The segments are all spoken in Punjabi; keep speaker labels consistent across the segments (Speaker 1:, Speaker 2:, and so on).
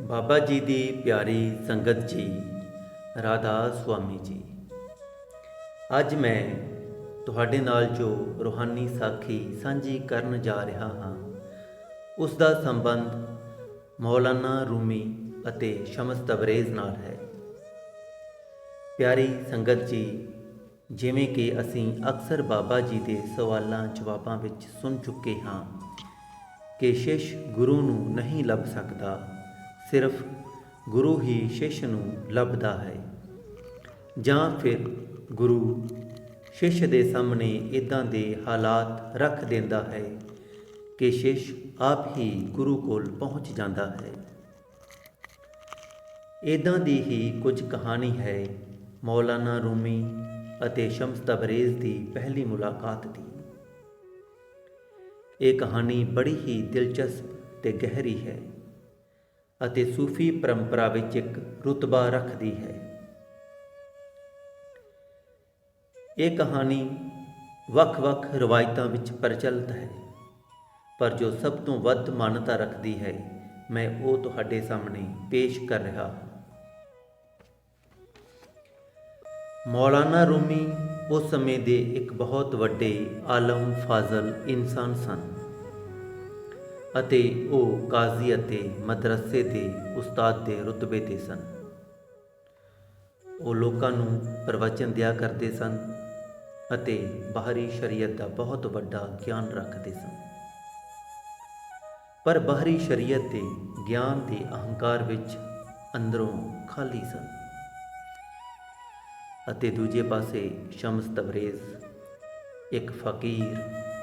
Speaker 1: ਬਾਬਾ ਜੀ ਦੀ ਪਿਆਰੀ ਸੰਗਤ ਜੀ, ਰਾਧਾ ਸੁਆਮੀ ਜੀ। ਅੱਜ ਮੈਂ ਤੁਹਾਡੇ ਨਾਲ ਜੋ ਰੂਹਾਨੀ ਸਾਖੀ ਸਾਂਝੀ ਕਰਨ ਜਾ ਰਿਹਾ ਹਾਂ, ਉਸ ਦਾ ਸੰਬੰਧ ਮੌਲਾਨਾ ਰੂਮੀ ਅਤੇ ਸ਼ਮਸ ਤਬਰੇਜ਼ ਨਾਲ ਹੈ। ਪਿਆਰੀ ਸੰਗਤ ਜੀ, ਜਿਵੇਂ ਕਿ ਅਸੀਂ ਅਕਸਰ ਬਾਬਾ ਜੀ ਦੇ ਸਵਾਲਾਂ ਜਵਾਬਾਂ ਵਿੱਚ ਸੁਣ ਚੁੱਕੇ ਹਾਂ ਕਿ ਸ਼ਿਸ਼ ਗੁਰੂ ਨੂੰ ਨਹੀਂ ਲੱਭ ਸਕਦਾ ਸਿਰਫ ਗੁਰੂ ਹੀ ਸ਼ਿਸ਼ ਨੂੰ ਲੱਭਦਾ ਹੈ। ਜਾਂ ਫਿਰ ਗੁਰੂ ਸ਼ਿਸ਼ ਦੇ ਸਾਹਮਣੇ ਇਦਾਂ ਦੇ ਹਾਲਾਤ ਰੱਖ ਦਿੰਦਾ ਹੈ ਕਿ ਸ਼ਿਸ਼ ਆਪ ਹੀ ਗੁਰੂ ਕੋਲ ਪਹੁੰਚ ਜਾਂਦਾ ਹੈ। ਇਦਾਂ ਦੀ ਹੀ ਕੁਝ ਕਹਾਣੀ ਹੈ ਮੌਲਾਨਾ ਰੂਮੀ ਅਤੇ ਸ਼ਮਸ ਤਬਰੇਜ਼ ਦੀ ਪਹਿਲੀ ਮੁਲਾਕਾਤ ਦੀ। ਇਹ ਕਹਾਣੀ ਬੜੀ ਹੀ ਦਿਲਚਸਪ ਤੇ ਗਹਿਰੀ ਹੈ। ਅਤੇ ਸੂਫੀ ਪਰੰਪਰਾ ਵਿੱਚ ਇੱਕ ਰੁਤਬਾ ਰੱਖਦੀ ਹੈ। ਇਹ ਕਹਾਣੀ ਵੱਖ-ਵੱਖ ਰਵਾਇਤਾਂ ਵਿੱਚ ਪ੍ਰਚਲਿਤ ਹੈ। ਪਰ ਜੋ ਸਭ ਤੋਂ ਵੱਧ ਮਾਨਤਾ ਰੱਖਦੀ ਹੈ, ਮੈਂ ਉਹ ਤੁਹਾਡੇ ਸਾਹਮਣੇ ਪੇਸ਼ ਕਰ ਰਿਹਾ ਹਾਂ। ਮੌਲਾਨਾ ਰੂਮੀ ਉਸ ਸਮੇਂ ਦੇ ਇੱਕ ਬਹੁਤ ਵੱਡੇ ਆਲਮ ਫਾਜ਼ਲ ਇਨਸਾਨ ਸਨ। ਅਤੇ ਉਹ ਕਾਜ਼ੀ ਅਤੇ ਮਦਰਸੇ ਦੇ ਉਸਤਾਦ ਦੇ ਰੁਤਬੇ ਤੇ ਸਨ। ਉਹ ਲੋਕਾਂ ਨੂੰ ਪ੍ਰਵਚਨ ਦਿਆ ਕਰਦੇ ਸਨ ਅਤੇ ਬਾਹਰੀ ਸ਼ਰੀਅਤ ਦਾ ਬਹੁਤ ਵੱਡਾ ਗਿਆਨ ਰੱਖਦੇ ਸਨ। ਪਰ ਬਾਹਰੀ ਸ਼ਰੀਅਤ ਦੇ ਗਿਆਨ ਦੇ ਅਹੰਕਾਰ ਵਿੱਚ ਅੰਦਰੋਂ ਖਾਲੀ ਸਨ ਅਤੇ ਦੂਜੇ ਪਾਸੇ ਸ਼ਮਸ ਤਬਰੇਜ਼, ਇੱਕ ਫਕੀਰ,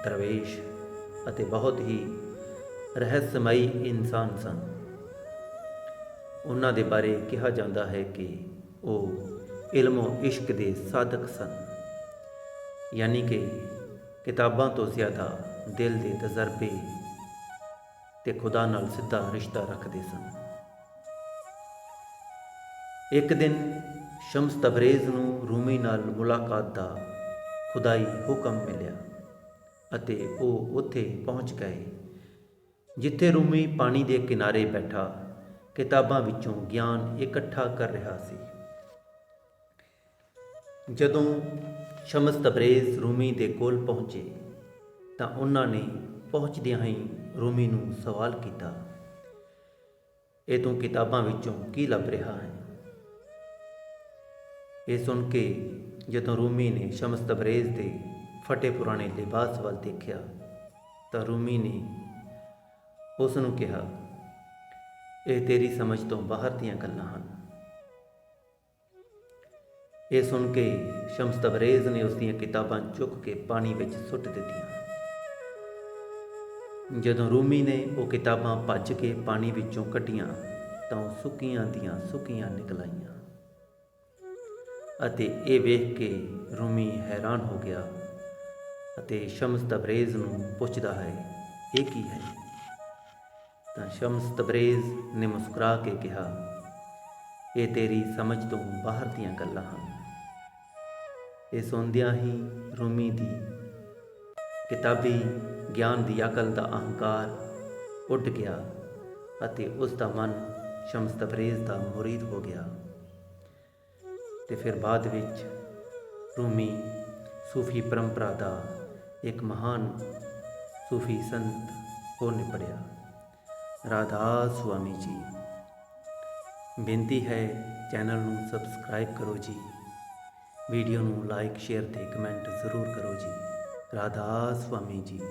Speaker 1: ਦਰਵੇਸ਼ ਅਤੇ ਬਹੁਤ ਹੀ ਰਹੱਸਮਈ ਇਨਸਾਨ ਸਨ। ਉਹਨਾਂ ਦੇ ਬਾਰੇ ਕਿਹਾ ਜਾਂਦਾ ਹੈ ਕਿ ਉਹ ਇਲਮੋ ਇਸ਼ਕ ਦੇ ਸਾਧਕ ਸਨ। ਯਾਨੀ ਕਿ ਕਿਤਾਬਾਂ ਤੋਂ ਜ਼ਿਆਦਾ ਦਿਲ ਦੇ ਤਜਰਬੇ ਤੇ ਖੁਦਾ ਨਾਲ ਸਿੱਧਾ ਰਿਸ਼ਤਾ ਰੱਖਦੇ ਸਨ। ਇੱਕ ਦਿਨ ਸ਼ਮਸ ਤਬਰੇਜ਼ ਨੂੰ ਰੂਮੀ ਨਾਲ ਮੁਲਾਕਾਤ ਦਾ ਖੁਦਾਈ ਹੁਕਮ ਮਿਲਿਆ ਅਤੇ ਉਹ ਉੱਥੇ ਪਹੁੰਚ ਗਏ। ਜਿੱਥੇ ਰੂਮੀ ਪਾਣੀ ਦੇ ਕਿਨਾਰੇ ਬੈਠਾ, ਕਿਤਾਬਾਂ ਵਿੱਚੋਂ ਗਿਆਨ ਇਕੱਠਾ ਕਰ ਰਿਹਾ ਸੀ। ਜਦੋਂ ਸ਼ਮਸ ਤਬਰੇਜ਼ ਰੂਮੀ ਦੇ ਕੋਲ ਪਹੁੰਚੇ, ਤਾਂ ਉਹਨਾਂ ਨੇ ਪਹੁੰਚਦਿਆਂ ਹੀ ਰੂਮੀ ਨੂੰ ਸਵਾਲ ਕੀਤਾ, ਇਹ ਤੂੰ ਕਿਤਾਬਾਂ ਵਿੱਚੋਂ ਕੀ ਲੱਭ ਰਿਹਾ ਹੈ? ਇਹ ਸੁਣ ਕੇ ਜਦੋਂ ਰੂਮੀ ਨੇ ਸ਼ਮਸ ਤਬਰੇਜ਼ ਦੇ ਫਟੇ ਪੁਰਾਣੇ ਲਿਬਾਸ ਵੱਲ ਦੇਖਿਆ, ਤਾਂ ਰੂਮੀ ਨੇ ਉਸ ਨੂੰ ਕਿਹਾ, ਇਹ ਤੇਰੀ ਸਮਝ ਤੋਂ ਬਾਹਰ ਦੀਆਂ ਗੱਲਾਂ ਹਨ। ਇਹ ਸੁਣ ਕੇ ਸ਼ਮਸ ਤਬਰੇਜ਼ ਨੇ ਉਸ ਦੀਆਂ ਕਿਤਾਬਾਂ ਚੁੱਕ ਕੇ ਪਾਣੀ ਵਿੱਚ ਸੁੱਟ ਦਿੱਤੀਆਂ। ਜਦੋਂ ਰੂਮੀ ਨੇ ਉਹ ਕਿਤਾਬਾਂ ਭੱਜ ਕੇ ਪਾਣੀ ਵਿੱਚੋਂ ਕੱਢੀਆਂ, ਤਾਂ ਉਹ ਸੁੱਕੀਆਂ ਦੀਆਂ ਸੁੱਕੀਆਂ ਨਿਕਲ ਆਈਆਂ ਅਤੇ ਇਹ ਵੇਖ ਕੇ ਰੂਮੀ ਹੈਰਾਨ ਹੋ ਗਿਆ ਅਤੇ ਸ਼ਮਸ ਤਬਰੇਜ਼ ਨੂੰ ਪੁੱਛਦਾ ਹੈ, ਇਹ ਕੀ ਹੈ? ਤਾਂ ਸ਼ਮਸ ਤਬਰੇਜ਼ ਨੇ ਮੁਸਕਰਾ ਕੇ ਕਿਹਾ, ਇਹ ਤੇਰੀ ਸਮਝ ਤੋਂ ਬਾਹਰ ਦੀਆਂ ਗੱਲਾਂ ਹਨ। ਇਹ ਸੁਣਦਿਆਂ ਹੀ ਰੂਮੀ ਦੀ ਕਿਤਾਬੀ ਗਿਆਨ ਦੀ ਅਕਲ ਦਾ ਅਹੰਕਾਰ ਉੱਡ ਗਿਆ ਅਤੇ ਉਸ ਦਾ ਮਨ ਸ਼ਮਸ ਤਬਰੇਜ਼ ਦਾ ਮੁਰੀਦ ਹੋ ਗਿਆ। ਤੇ ਫਿਰ ਬਾਅਦ ਵਿੱਚ ਰੂਮੀ ਸੂਫੀ ਪਰੰਪਰਾ ਦਾ ਇੱਕ ਮਹਾਨ ਸੂਫੀ ਸੰਤ ਹੋ ਨਿਪੜਿਆ। ਰਾਧਾ ਸੁਆਮੀ ਜੀ। ਬੇਨਤੀ ਹੈ ਚੈਨਲ ਨੂੰ ਸਬਸਕ੍ਰਾਈਬ ਕਰੋ ਜੀ। ਵੀਡੀਓ ਨੂੰ ਲਾਈਕ, ਸ਼ੇਅਰ ਤੇ ਕਮੈਂਟ ਜ਼ਰੂਰ ਕਰੋ ਜੀ। ਰਾਧਾ ਸੁਆਮੀ ਜੀ।